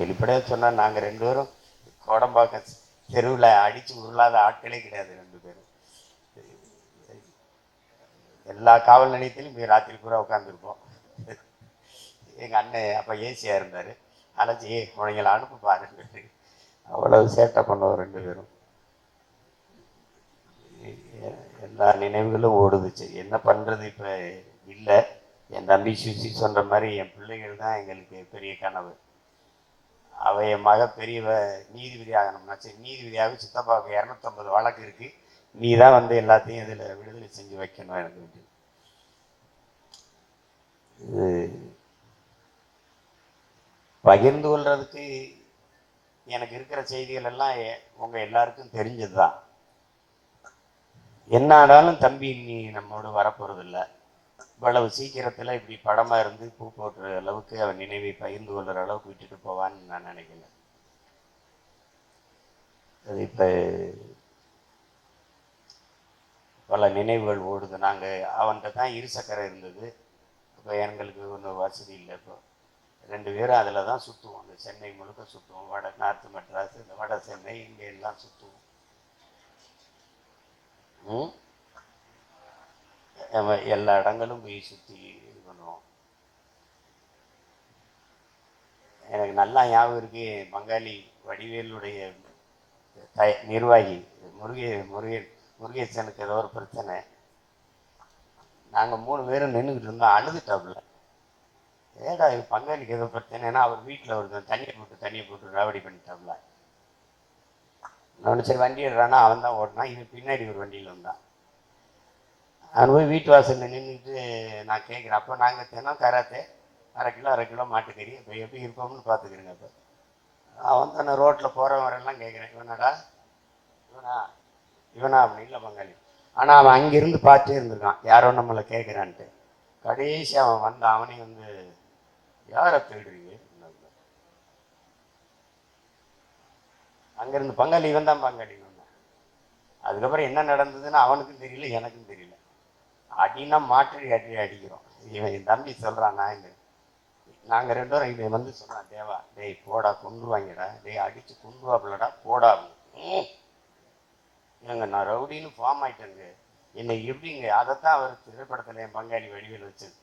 வெளிப்படையாக சொன்னால் நாங்கள் ரெண்டு பேரும் கோடம்பாக்கம் தெருவில் அடித்து உருளாத ஆட்களே கிடையாது ரெண்டு பேரும். எல்லா காவல் நிலையத்திலும் போய் ராத்திரி பூரா உட்காந்துருப்போம் எங்கள் அண்ணன் அப்போ ஏசியாக இருந்தார். அழைச்சி ஏ உனங்களை அனுப்பு ரெண்டு அவ்வளவு சேட்டை பண்ணுவோம் ரெண்டு பேரும். எல்லா நினைவுகளும் ஓடுதுச்சு. என்ன பண்ணுறது இப்போ? இல்லை. என் தம்பி சுசி சொல்கிற மாதிரி என் பிள்ளைகள் தான் எங்களுக்கு பெரிய கனவு. அவ என் மக பெரிய நீதிபதி ஆகணும்னா சரி நீதிபதியாக சித்தப்பாவுக்கு இரநூத்தம்பது வழக்கு இருக்கு. நீ தான் வந்து எல்லாத்தையும் இதில் விடுதலை செஞ்சு வைக்கணும் எனக்கு இது பகிர்ந்து கொள்றதுக்கு எனக்கு இருக்கிற செய்திகள் எல்லாம் உங்கள் எல்லாருக்கும் தெரிஞ்சது தான் என்ன ஆனாலும் தம்பி நீ நம்மோடு வரப்போறது இவ்வளவு சீக்கிரத்தில் இப்படி படமாக இருந்து பூ போட்டுற அளவுக்கு அவன் நினைவை பகிர்ந்து கொள்ளுற அளவுக்கு விட்டுட்டு போவான்னு நான் நினைக்கல அது இப்போ பல நினைவுகள் ஓடுது. நாங்கள் அவன்கிட்ட தான் இருசக்கரை இருந்தது. இப்போ எங்களுக்கு ஒன்றும் வசதி இல்லை இப்போ. ரெண்டு பேரும் அதில் தான் சுற்றுவோம் அந்த சென்னை முழுக்க சுற்றுவோம் வட நார்த்து மெட்ராஸ் இந்த வட சென்னை இங்கே எல்லாம் சுற்றுவோம் ம்? நம்ம எல்லா இடங்களும் போய் சுற்றி இது பண்ணுவோம். எனக்கு நல்லா ஞாபகம் இருக்கு பங்காளி வடிவேலுடைய தய நிர்வாகி முருகே முருகே முருகேசனுக்கு ஏதோ ஒரு பிரச்சனை. நாங்கள் மூணு பேரும் நின்றுக்கிட்டு இருந்தோம் அழுதுட்டாப்புல. ஏடா இது பங்காளிக்கு ஏதோ பிரச்சனைனா அவர் வீட்டில் ஒருத்தன் தண்ணியை போட்டு தண்ணியை போட்டு ராவடி பண்ணிட்டாப்புல. நான் சரி வண்டி விடுறான்னா அவன் தான் ஓட்டினான் இவன் பின்னாடி ஒரு வண்டியில் வந்தான். அவன் போய் வீட்டு வாசலில் நின்றுட்டு நான் கேட்குறேன் அப்போ நாங்கள் தினம் கராத்தே அரை கிலோ அரை கிலோ மாட்டுக்கறி இப்போ எப்படி இருப்போம்னு பார்த்துக்கிறேங்க அப்போ. அவன் தானே ரோட்டில் போகிறவரெல்லாம் கேட்குறேன் இவனடா இவனா இவனா அப்படி இல்லை பங்காளி. ஆனால் அவன் அங்கேருந்து பார்த்துட்டே இருந்திருக்கான். யாரோ நம்மளை கேட்குறான்ட்டு கடைசி அவன் வந்தான் அவனே வந்து யாரை தேடுறீங்க? அங்கேருந்து பங்காளி இவன் தான் பங்காளி வந்தான். அதுக்கப்புறம் என்ன நடந்ததுன்னு அவனுக்கும் தெரியல எனக்கும் தெரியல. அடினா மாற்றி அடி அடிக்கிறோம். இவன் என் தம்பி சொல்கிறான் நான் நாங்கள் ரெண்டு பேரும் இவன் வந்து சொன்னான் தேவா டேய் போடா கொண்டுருவாங்கடா டேய் அடித்து கொண்டுவாப்புலடா போடா. ஏங்க நான் ரவுடின்னு ஃபார்ம் ஆயிட்டேங்க. என்னை எப்படிங்க? அதைத்தான் அவர் திரைப்படத்தில் என் பங்காளி வடிவில் வச்சது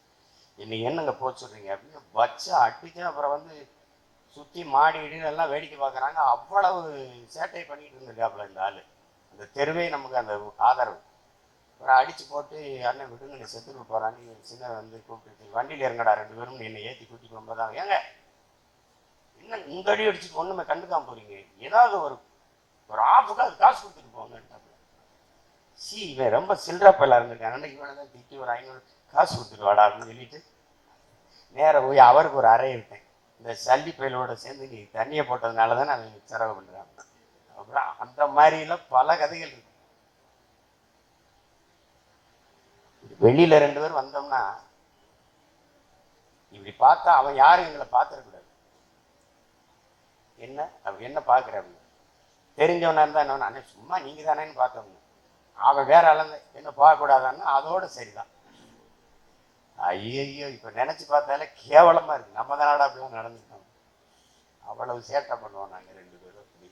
என்னை என்னங்க போக சொல்கிறீங்க அப்படின்னு வச்சு அடிச்சு அப்புறம் வந்து சுற்றி மாடி இடின்னு எல்லாம் வேடிக்கை பார்க்குறாங்க. அவ்வளவு சேட்டை பண்ணிட்டு இருந்திருக்காப்புல இந்த ஆள். அந்த தெருவே நமக்கு அந்த ஆதரவு. அப்புறம் அடித்து போட்டு அண்ணன் விடுங்க நீ செத்துட்டு போறான்னு சின்ன வந்து கூப்பிட்டு வண்டியில் இறங்கடா ரெண்டு பேரும் என்னை ஏற்றி கூட்டி போகும்போது ஏங்க என்ன உங்கள் அடி அடிச்சுட்டு ஒன்றுமே கண்டுக்காம போகிறீங்க ஏதாவது ஒரு ஒரு ஆஃபுக்கு அது காசு கொடுத்துட்டு போங்கன்ட்டாப்புல சி இவன் ரொம்ப சில்லற பையலா இருந்திருக்கான். அன்னைக்கு வேணா தான் திட்டி ஒரு ஐநூறு காசு கொடுத்துட்டு வாடா அப்படின்னு சொல்லிட்டு நேராக போய் அவருக்கு ஒரு அறை விட்டேன். இந்த சல்லி பயலோட சேர்ந்து நீ தண்ணியை போட்டதுனால தான் நான் செலவு பண்ணுறேன் அப்புறம் அந்த மாதிரிலாம் பல கதைகள் இருக்கு. வெளியில ரெண்டு பேர் வந்தோம்னா இப்படி பார்த்தா அவன் யாரும் எங்களை பார்த்துருக்கூடாது என்ன? அப்படி என்ன பார்க்குற அப்படின்னு தெரிஞ்சவனா இருந்தா என்ன அண்ணே சும்மா நீங்க தானேன்னு பார்த்தோம்னா அவன் வேற ஆளுங்க என்ன பார்க்கக்கூடாதான்னா அதோட சரிதான். ஐயோ இப்ப நினைச்சு பார்த்தாலே கேவலமா இருக்கு. நம்ம தான் அப்படிலாம் நடந்துட்டோம் அவ்வளவு சேட்டை பண்ணுவோம் நாங்க ரெண்டு பேரும். அப்படி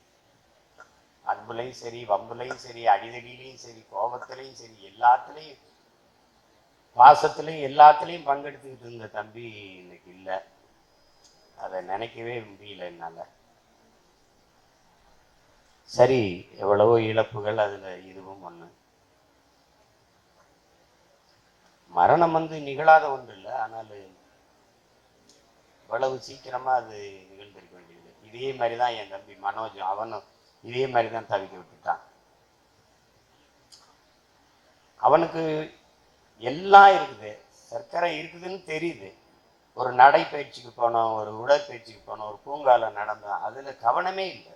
அன்புலையும் சரி வம்புலையும் சரி அடிதடியிலையும் சரி கோபத்துலையும் சரி எல்லாத்துலேயும் பாசத்துலையும் எல்லாத்துலேயும் பங்கெடுத்துக்கிட்டு இருந்த தம்பி இன்னைக்கு இல்லை. அதை நினைக்கவே முடியல என்னால. சரி எவ்வளவோ இழப்புகள் அதுல இதுவும் ஒன்று மரணம் வந்து நிகழாத ஒன்று இல்லை ஆனால் இவ்வளவு சீக்கிரமா அது நிகழ்ந்திருக்க வேண்டியது. இதே மாதிரி தான் என் தம்பி மனோஜ் அவனும் இதே மாதிரி தான் தவிக்க விட்டுட்டான். அவனுக்கு எல்லாம் இருக்குது. சர்க்கரை இருக்குதுன்னு தெரியுது. ஒரு நடைப்பயிற்சிக்கு போனோம் ஒரு உடற்பயிற்சிக்கு போனோம் ஒரு பூங்கால நடந்தோம். அதுல கவனமே இல்லை.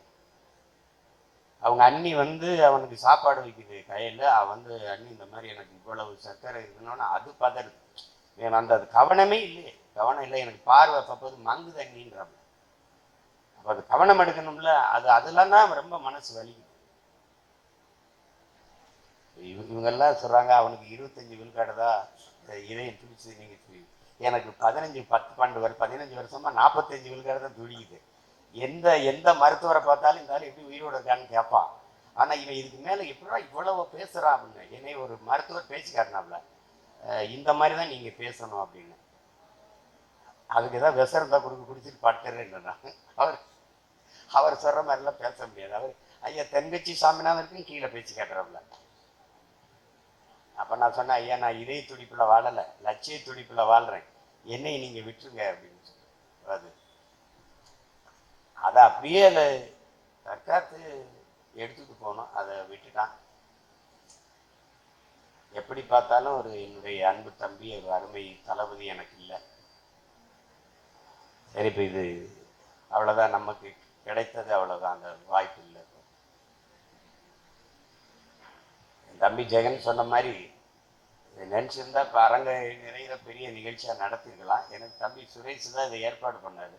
அவங்க அண்ணி வந்து அவனுக்கு சாப்பாடு வைக்குது கையில். அவன் வந்து அண்ணி இந்த மாதிரி எனக்கு இவ்வளவு சர்க்கரை இருக்கணும்னா அது பதறுது இவன் அந்த அது கவனமே இல்லையே. கவனம் இல்லை. எனக்கு பார்வை அப்போது மங்குது அண்ணின்றாங்க அப்போ அது கவனம் எடுக்கணும்ல. அது அதெல்லாம் தான் ரொம்ப மனசு வலிக்குது. இவங்கெல்லாம் சொல்றாங்க அவனுக்கு இருபத்தஞ்சி விழுக்காடு தான் இந்த இதயம் துடிச்சு நீங்க துடி. எனக்கு பதினஞ்சு பத்து பன்னெண்டு வரை பதினஞ்சு வருஷமா நாற்பத்தஞ்சு விழுக்காடு தான் துடிக்குது. எந்த எந்த மருத்துவரை பார்த்தாலும் இந்த ஆள் எப்படி உயிரோட இருக்கான்னு கேட்பான். ஆனால் இவன் இதுக்கு மேல எப்படா இவ்வளவு பேசுறான் அப்படின்னு. என்னை ஒரு மருத்துவர் பேசி இந்த மாதிரி தான் நீங்க பேசணும் அப்படின்னு. அதுக்கு ஏதாவது விஷம் இருந்தால் கொடுக்க குடிச்சிட்டு படுத்துறேன் அவர் அவர் சொல்ற மாதிரிலாம் பேச முடியாது. அவர் ஐயா தென்கட்சி சாமிநாதனுக்கும் கீழே பேச்சு கேட்டுறப்பல அப்ப நான் சொன்னேன் ஐயா நான் இதய துடிப்புல வாழலை லட்சிய துடிப்புல வாழ்கிறேன் என்னை நீங்க விட்டுருங்க அப்படின்னு சொல்லி அது. அதை அப்படியே அதை தற்காத்து எடுத்துட்டு போனோம். அதை விட்டுட்டான். எப்படி பார்த்தாலும் ஒரு என்னுடைய அன்பு தம்பி ஒரு அருமை தளபதி எனக்கு இல்லை. சரி இப்போ இது அவ்வளோதான் நமக்கு கிடைத்தது அவ்வளோதான் அந்த வாய்ப்பு இல்லை என் தம்பி ஜெகன் சொன்ன மாதிரி நினச்சிருந்தா இப்போ அரங்க நிறைய பெரிய நிகழ்ச்சியாக நடத்திருக்கலாம் எனக்கு தம்பி சுரேஷ் தான் இதை ஏற்பாடு பண்ணார்.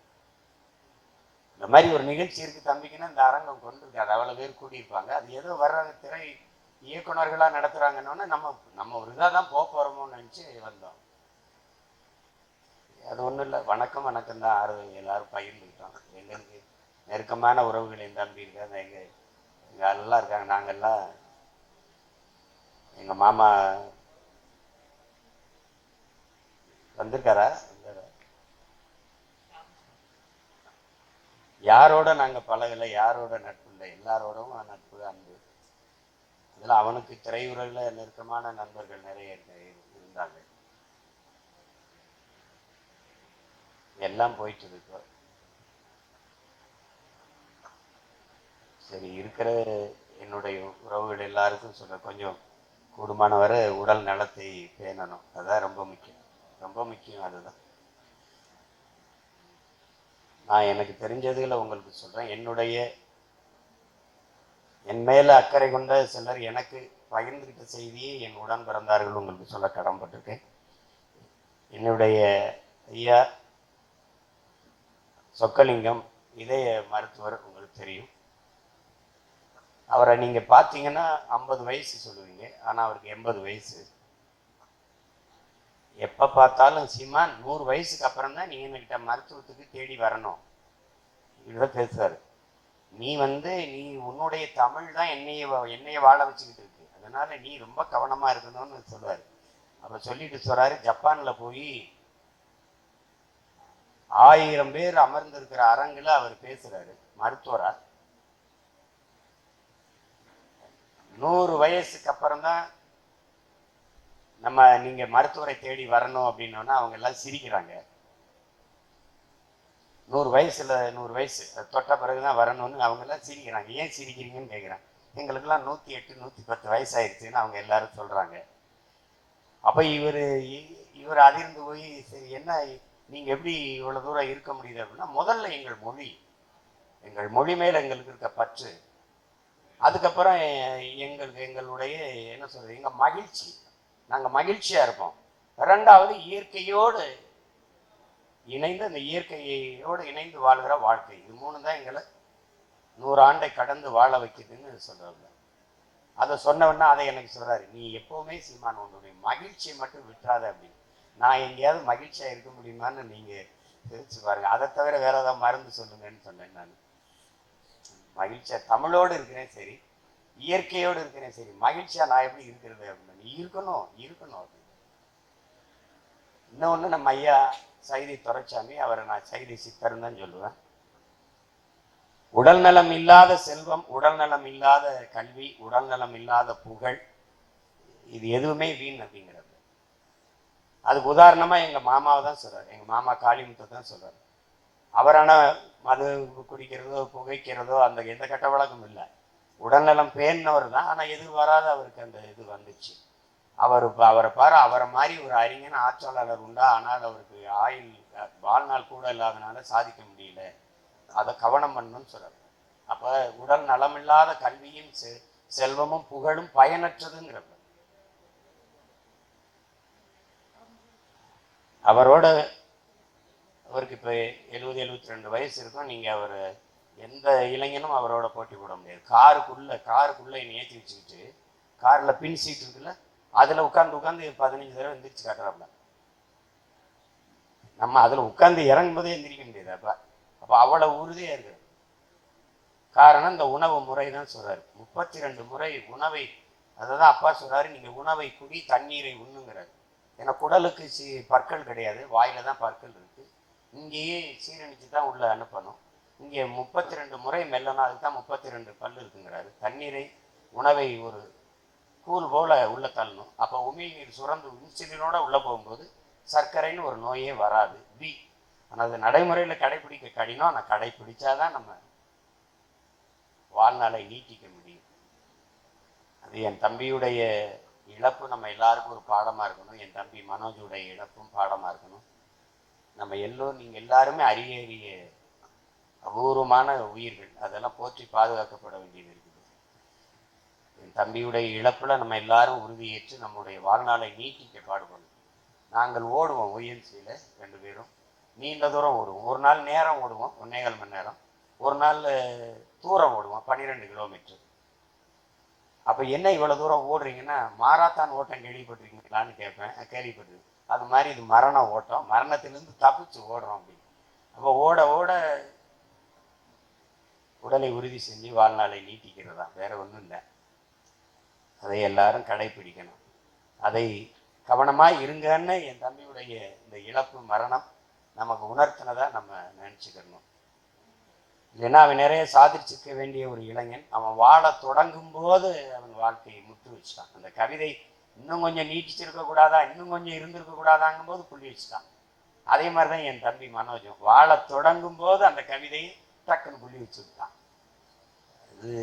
இந்த மாதிரி ஒரு நிகழ்ச்சி இருக்குது தம்பிக்குன்னா இந்த அரங்கம் கொண்டு இருக்காது அவ்வளோ பேர் கூடியிருப்பாங்க. அது ஏதோ வர்ற திரை இயக்குனர்களாக நடத்துகிறாங்கன்னொன்னே நம்ம நம்ம ஒரு இதாக தான் போக போகிறோமோன்னு நினச்சி வந்தோம். அது ஒன்றும் இல்லை. வணக்கம் வணக்கம் தான். ஆறுதல் எல்லோரும் பகிர்ந்துக்கிட்டோம். எங்களுக்கு நெருக்கமான உறவுகள் என் தம்பி இருக்காங்க எங்கள் எங்கள் எல்லாம் இருக்காங்க. நாங்கள்லாம் எங்கள் மாமா வந்திருக்காரா? யாரோட நாங்கள் பழகலை யாரோட நட்பு இல்லை எல்லாரோடவும் நட்பு அன்பு இதில் அவனுக்கு திரையுறையில் நெருக்கமான நண்பர்கள் நிறைய இருந்தாங்க எல்லாம் போயிட்டு இருக்கு. சரி இருக்கிற என்னுடைய உறவுகள் எல்லாருக்கும் சொல்ல கொஞ்சம் கூடுமான வரை உடல் நலத்தை பேணணும். அதுதான் ரொம்ப முக்கியம். ரொம்ப முக்கியம் அதுதான். நான் எனக்கு தெரிஞ்சதுல உங்களுக்கு சொல்கிறேன் என்னுடைய என் மேலே அக்கறை கொண்ட சிலர் எனக்கு பகிர்ந்துகிட்ட செய்தியை என் உடன் பிறந்தார்கள் உங்களுக்கு சொல்ல கடன்பட்டிருக்கேன் என்னுடைய ஐயா சொக்கலிங்கம் இதய மருத்துவர் உங்களுக்கு தெரியும். அவரை நீங்கள் பார்த்தீங்கன்னா ஐம்பது வயசு சொல்லுவீங்க. ஆனால் அவருக்கு எண்பது வயசு. எப்போ பார்த்தாலும் சீமா நூறு வயசுக்கு அப்புறம் தான் நீங்க என்கிட்ட மருத்துவத்துக்கு தேடி வரணும். இப்படிதான் பேசுவார் நீ வந்து நீ உன்னுடைய தமிழ் தான் என்னைய வா- என்னைய வாழ வச்சுக்கிட்டு இருக்கு. அதனால நீ ரொம்ப கவனமாக இருக்கணும்னு சொல்லுவார் அவர் சொல்லிட்டு சொல்கிறாரு ஜப்பானில் போய் ஆயிரம் பேர் அமர்ந்திருக்கிற அரங்கில் அவர் பேசுகிறாரு மருத்துவராக நூறு வயசுக்கு அப்புறம் தான் நம்ம நீங்கள் மருத்துவரை தேடி வரணும் அப்படின்னோன்னா அவங்க எல்லாம் சிரிக்கிறாங்க. நூறு வயசில் நூறு வயசு தொட்ட தொட்ட பிறகுதான் வரணும்னு அவங்க எல்லாம் சிரிக்கிறாங்க. ஏன் சிரிக்கிறீங்கன்னு கேட்குறேன் எங்களுக்கெல்லாம் நூற்றி எட்டு நூற்றி பத்து வயசாயிருச்சுன்னு அவங்க எல்லாரும் சொல்கிறாங்க அப்போ இவர் இவர் அதிர்ந்து போய் சரி என்ன நீங்கள் எப்படி இவ்வளோ தூரம் இருக்க முடியுது அப்படின்னா முதல்ல எங்கள் மொழி எங்கள் மொழி மேலே எங்களுக்கு இருக்க பற்று அதுக்கப்புறம் எங்கள் எங்களுக்கு எங்களுடைய என்ன சொல்றது எங்கள் மகிழ்ச்சி. நாங்கள் மகிழ்ச்சியாக இருப்போம். ரெண்டாவது இயற்கையோடு இணைந்து அந்த இயற்கையோடு இணைந்து வாழ்கிற வாழ்க்கை. இது மூணு தான் எங்களை நூறு ஆண்டை கடந்து வாழ வைக்குதுன்னு சொல்கிறாங்க அதை சொன்னவொன்னா அதை எனக்கு சொல்கிறாரு நீ எப்போவுமே சீமான் உன்னுடைய மகிழ்ச்சியை மட்டும் விட்டுறாத அப்படின்னு. நான் எங்கேயாவது மகிழ்ச்சியாக இருக்க முடியுமான்னு நீங்கள் தெரிஞ்சு பாருங்கள் அதை தவிர வேறு ஏதாவது மருந்து சொல்லுங்கன்னு சொன்னேன் நான். மகிழ்ச்சியா தமிழோடு இருக்கிறேன் சரி. இயற்கையோடு இருக்கிறேன் சரி. மகிழ்ச்சியா நான் எப்படி இருக்கிறது அப்படின்னு நீ இருக்கணும் இருக்கணும் அப்படின்னு இன்னொன்று நம்ம ஐயா சைதி துரைச்சாமி அவரை நான் சைதி சித்தர்னு தான் சொல்லுவேன். உடல் நலம் இல்லாத செல்வம் உடல் நலம் இல்லாத கல்வி உடல் நலம் இல்லாத புகழ் இது எதுவுமே வீண் அப்படிங்கிறது. அதுக்கு உதாரணமா எங்க மாமாவை தான் சொல்றாரு. எங்க மாமா காளிமுத்தை தான் சொல்கிறார் அவரான மது குடிக்கிறதோ புகைக்கிறதோ அந்த எந்த கெட்ட வழக்கம் இல்லை. உடல்நலம் பேணினவர் தான். ஆனா எதிர்பாராத அவருக்கு அந்த இது வந்துச்சு. அவர் அவரை பாரு அவரை மாதிரி ஒரு அறிஞன் ஆட்சியாளர் உண்டா? ஆனால் அவருக்கு ஆயுள் வாழ்நாள் கூட இல்லாதனால சாதிக்க முடியல. அதை கவனம் பண்ணணும்னு சொல்றாரு. அப்போ உடல் நலமில்லாத கல்வியும் செ- செல்வமும் புகழும் பயனற்றதுங்கிறப்ப அவரோட அவருக்கு இப்போ எழுபது எழுபத்தி ரெண்டு வயசு இருக்கும். நீங்க அவர் எந்த இளைஞனும் அவரோட போட்டி போட முடியாது. காருக்குள்ளே காருக்குள்ளே என்னை ஏற்றி வச்சுக்கிட்டு காரில் பின் சீட் இருக்குல்ல அதில் உட்காந்து உட்காந்து பதினஞ்சு தடவை எந்திரிச்சு காட்டுறாப்புல. நம்ம அதில் உட்காந்து இறங்கும்போதே எந்திரிக்க முடியாது அப்போ. அப்போ அவ்வளவு உறுதியாக இருக்குது காரணம் இந்த உணவு முறை தான் சொல்கிறார் முப்பத்தி ரெண்டு முறை உணவை அதாவது அப்பா சொல்கிறாரு நீங்கள் உணவை குடி தண்ணீரை உண்ணுங்கிறார். ஏன்னா குடலுக்கு சி பற்கள் கிடையாது. வாயில் தான் பற்கள் இருக்குது இங்கேயே சீரணித்து தான் உள்ளே அனுப்பணும். இங்கே முப்பத்தி ரெண்டு முறை மெல்லணும் அதுக்கு தான் முப்பத்தி ரெண்டு பல் இருக்குங்கிறாரு. தண்ணீரை உணவை ஒரு கூழ் போல உள்ளே தள்ளணும். அப்போ உமிழ்நீர் சுரந்து இன்சுலினோட உள்ளே போகும்போது சர்க்கரைன்னு ஒரு நோயே வராது. பி. ஆனால் அது நடைமுறையில் கடைபிடிக்க கடினம். ஆனால் கடைபிடிச்சாதான் நம்ம வாழ்நாளை நீட்டிக்க முடியும். அது என் தம்பியுடைய இழப்பு. நம்ம எல்லாருக்கும் ஒரு பாடமாக இருக்கணும். என் தம்பி மனோஜுடைய இழப்பும் பாடமாக இருக்கணும். நம்ம எல்லோரும் நீங்கள் எல்லாருமே அரிய அரிய அபூர்வமான உயிர்கள். அதெல்லாம் போற்றி பாதுகாக்கப்பட வேண்டியது இருக்குது. என் தம்பியுடைய இழப்பில் நம்ம எல்லாரும் உறுதியேற்று நம்முடைய வாழ்நாளை நீட்டிக்க பாடுபடணும் நாங்கள் ஓடுவோம் ஒய்என்சியில் ரெண்டு பேரும். நீண்ட தூரம் ஓடுவோம். ஒரு நாள் நேரம் ஓடுவோம் ஒன்னேகால் மணி நேரம். ஒரு நாள் தூரம் ஓடுவோம் பன்னிரெண்டு கிலோமீட்டர். அப்போ என்ன இவ்வளோ தூரம் ஓடுறீங்கன்னா மாராத்தான் ஓட்டம் கேள்விப்பட்டிருக்கீங்களான்னு கேட்பேன் கேள்விப்பட்டிருக்கேன். அது மாதிரி இது மரண ஓட்டம். மரணத்திலிருந்து தப்பிச்சு ஓடுறோம் அப்படின்னு அப்போ ஓட ஓட உடலை உறுதி செஞ்சு வாழ்நாளை நீட்டிக்கிறதா? வேற ஒன்றும் இல்லை. அதை எல்லாரும் கடைபிடிக்கணும் அதை கவனமாக இருங்கன்னு என் தம்பியுடைய இந்த இழப்பு மரணம் நமக்கு உணர்த்தினதாக நம்ம நினச்சிக்கணும் இல்லைன்னா அவன் நிறைய சாதிச்சிக்க வேண்டிய ஒரு இளைஞன். அவன் வாழ தொடங்கும் போது அவன் வாழ்க்கையை முற்று வச்சான் அந்த கவிதை இன்னும் கொஞ்சம் நீட்டிச்சிருக்க கூடாதா? இன்னும் கொஞ்சம் இருந்திருக்க கூடாதாங்கும் போது புள்ளி வச்சுட்டான். அதே மாதிரி தான் என் தம்பி மனோஜும். வாழ தொடங்கும் போது அந்த கவிதையை டக்குன்னு புள்ளி வச்சுட்டான் இது